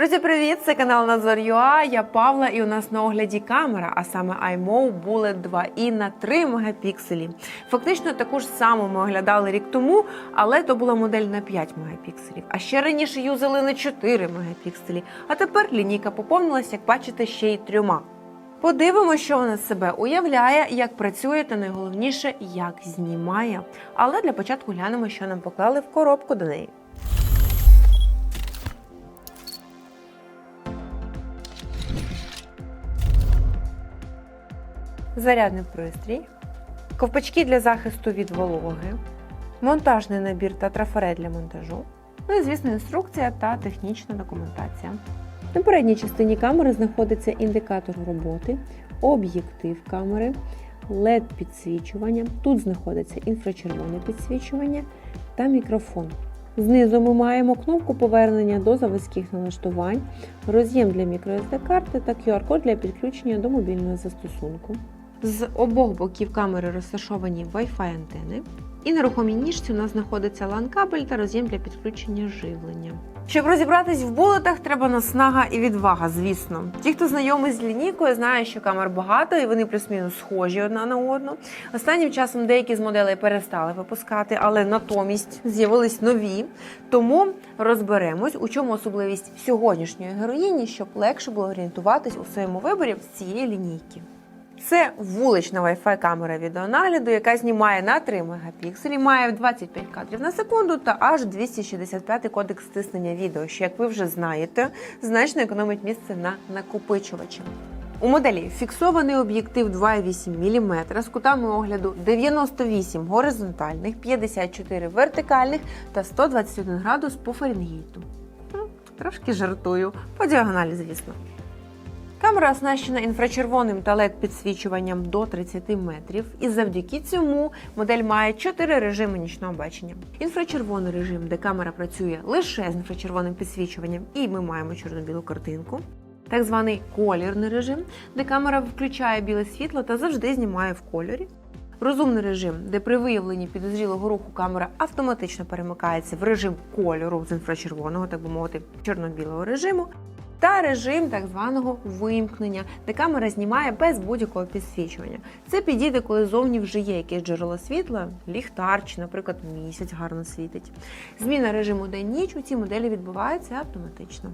Друзі, привіт! Це канал Назор.ua, Я Павла, і у нас на огляді камера, а саме iMO Bullet 2i на 3 мегапікселі. Фактично таку ж саму ми оглядали рік тому, але то була модель на 5 мегапікселів. А ще раніше юзали на 4 мегапікселі. А тепер лінійка поповнилась, як бачите, ще й трьома. Подивимося, що вона себе уявляє, як працює, та найголовніше, як знімає. Але для початку глянемо, що нам поклали в коробку до неї. Зарядний пристрій, ковпачки для захисту від вологи, монтажний набір та трафарет для монтажу, ну і, звісно, інструкція та технічна документація. На передній частині камери знаходиться індикатор роботи, об'єктив камери, led підсвічування. Тут знаходиться інфрачервоне підсвічування та мікрофон. Знизу ми маємо кнопку повернення до заводських налаштувань, роз'єм для microSD карти та QR-код для підключення до мобільного застосунку. З обох боків камери розташовані Wi-Fi антени. І на ніжці у нас знаходиться LAN-кабель та роз'єм для підключення живлення. Щоб розібратись в булетах, треба наснага і відвага, звісно. Ті, хто знайомий з лінійкою, знають, що камер багато і вони плюс-мінус схожі одна на одну. Останнім часом деякі з моделей перестали випускати, але натомість з'явились нові. Тому розберемось, у чому особливість сьогоднішньої героїні, щоб легше було орієнтуватись у своєму виборі з цієї лінійки. Це вулична Wi-Fi камера відеонагляду, яка знімає на 3 мегапікселі, має 25 кадрів на секунду та аж 265 кодекс стиснення відео, що, як ви вже знаєте, значно економить місце на накопичувачі. У моделі фіксований об'єктив 2,8 мм з кутами огляду 98 горизонтальних, 54 вертикальних та 121 градус по Фаренгейту. Трошки жартую, по діагоналі, звісно. Камера оснащена інфрачервоним та led підсвічуванням до 30 метрів, і завдяки цьому модель має 4 режими нічного бачення. Інфрачервоний режим, де камера працює лише з інфрачервоним підсвічуванням, і ми маємо чорно-білу картинку. Так званий колірний режим, де камера включає біле світло та завжди знімає в кольорі. Розумний режим, де при виявленні підозрілого руху камера автоматично перемикається в режим кольору з інфрачервоного, так би мовити, чорно-білого режиму та режим так званого вимкнення, де камера знімає без будь-якого підсвічування. Це підійде, коли зовні вже є якесь джерело світла, ліхтар чи, наприклад, місяць гарно світить. Зміна режиму день-ніч у цій моделі відбувається автоматично.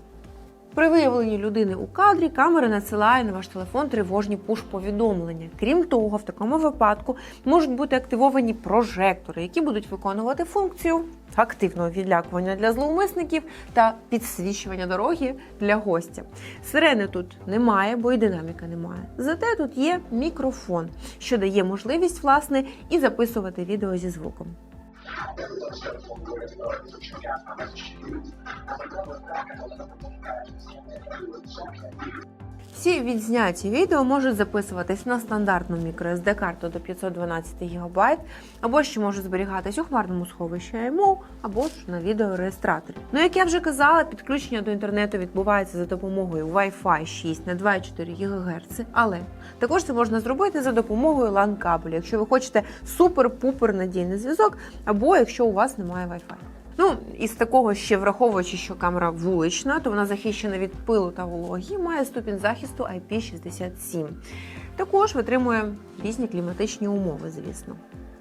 При виявленні людини у кадрі камера надсилає на ваш телефон тривожні пуш-повідомлення. Крім того, в такому випадку можуть бути активовані прожектори, які будуть виконувати функцію активного відлякування для зловмисників та підсвічування дороги для гостя. Сирени тут немає, бо і динаміка немає. Зате тут є мікрофон, що дає можливість власне і записувати відео зі звуком. Thank you. Всі відзняті відео можуть записуватись на стандартну microSD карту до 512 ГБ, або ще можуть зберігатись у хмарному сховищі IMO, або ж на відеореєстраторі. Ну, як я вже казала, підключення до інтернету відбувається за допомогою Wi-Fi 6 на 2,4 ГГц, але також це можна зробити за допомогою LAN кабелю, якщо ви хочете супер-пупер надійний зв'язок, або якщо у вас немає Wi-Fi. Ну, із такого ще враховуючи, що камера вулична, то вона захищена від пилу та вологі, має ступінь захисту IP67. Також витримує різні кліматичні умови, звісно.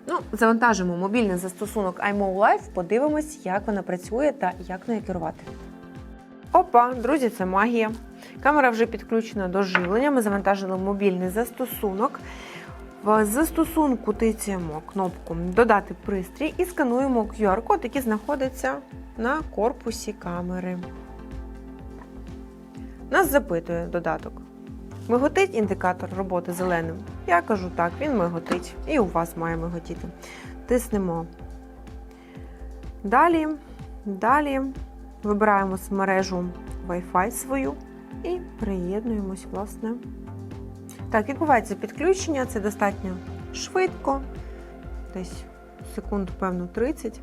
Ну, завантажимо мобільний застосунок iMO Live, подивимось, як вона працює та як нею керувати. Опа, друзі, це магія. Камера вже підключена до живлення. Ми завантажили мобільний застосунок. В застосунку тицяємо кнопку Додати пристрій і скануємо QR-код, який знаходиться на корпусі камери. Нас запитує додаток. Миготить індикатор роботи зеленим? Я кажу так, він миготить. І у вас має миготіти. Тиснемо. Далі, далі вибираємо мережу Wi-Fi свою і приєднуємось, власне. Так, відбувається підключення, це достатньо швидко, десь секунд, певно, 30.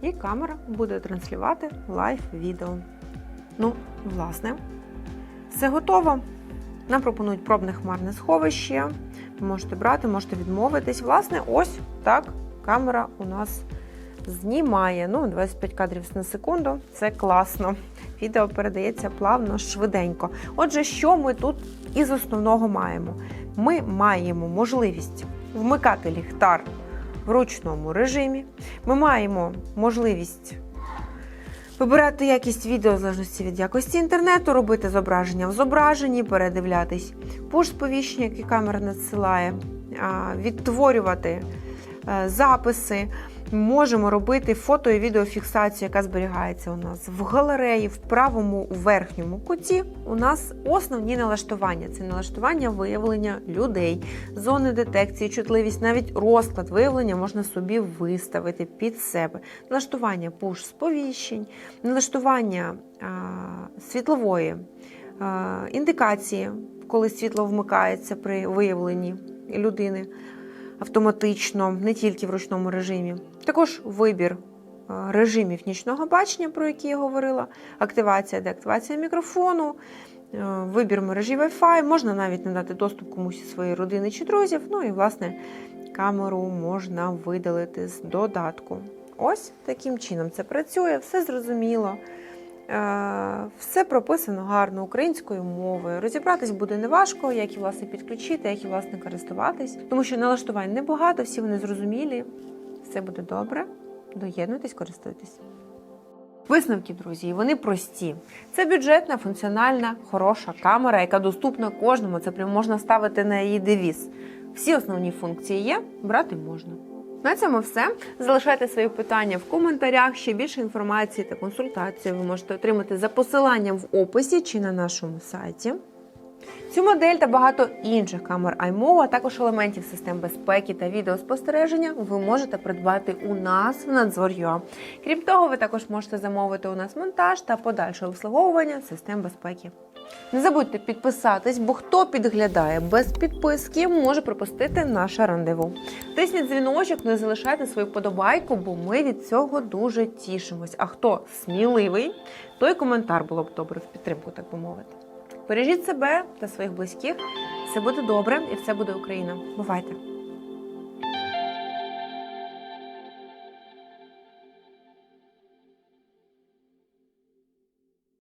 І камера буде транслювати лайв-відео. Ну, власне, все готово. Нам пропонують пробне хмарне сховище. Ви можете брати, можете відмовитись. Власне, ось так камера у нас знімає. Ну, 25 кадрів на секунду. Це класно. відео передається плавно, швиденько. Отже, що ми тут із основного маємо? Ми маємо можливість вмикати ліхтар в ручному режимі. Ми маємо можливість вибирати якість відео в залежності від якості інтернету, робити зображення в зображенні, передивлятись пуш-сповіщення, які камера надсилає, відтворювати е, записи. Можемо робити фото і відеофіксацію, яка зберігається у нас в галереї, в правому верхньому куті. У нас основні налаштування це налаштування виявлення людей, зони детекції, чутливість, навіть розклад виявлення можна собі виставити під себе. Налаштування пуш сповіщень, налаштування а, світлової а, індикації, коли світло вмикається при виявленні людини автоматично, не тільки в ручному режимі. Також вибір е, режимів нічного бачення, про які я говорила, активація, деактивація мікрофону, е, вибір мережі Wi-Fi, можна навіть надати доступ комусь із своєї родини чи друзів. Ну і, власне, камеру можна видалити з додатку. Ось таким чином це працює, все зрозуміло. Е, Все прописано гарно українською мовою. Розібратись буде неважко, як і власне підключити, як і власне користуватись, тому що налаштувань небагато, всі вони зрозумілі. Все буде добре. Доєднуйтесь, користуйтесь. Висновки, друзі, вони прості. Це бюджетна, функціональна, хороша камера, яка доступна кожному. Це прям можна ставити на її девіз. Всі основні функції є, брати можна. На цьому все. Залишайте свої питання в коментарях. Ще більше інформації та консультації ви можете отримати за посиланням в описі чи на нашому сайті. Цю модель та багато інших камер iMO, а також елементів систем безпеки та відеоспостереження ви можете придбати у нас в Надзор.ua. Крім того, ви також можете замовити у нас монтаж та подальше обслуговування систем безпеки. Не забудьте підписатись, бо хто підглядає без підписки, може пропустити наше рандеву. Тисніть дзвіночок, не залишайте свою подобайку, бо ми від цього дуже тішимось. А хто сміливий, той коментар було б добре в підтримку, так би мовити. Бережіть себе та своїх близьких. Все буде добре і все буде Україна. Бувайте!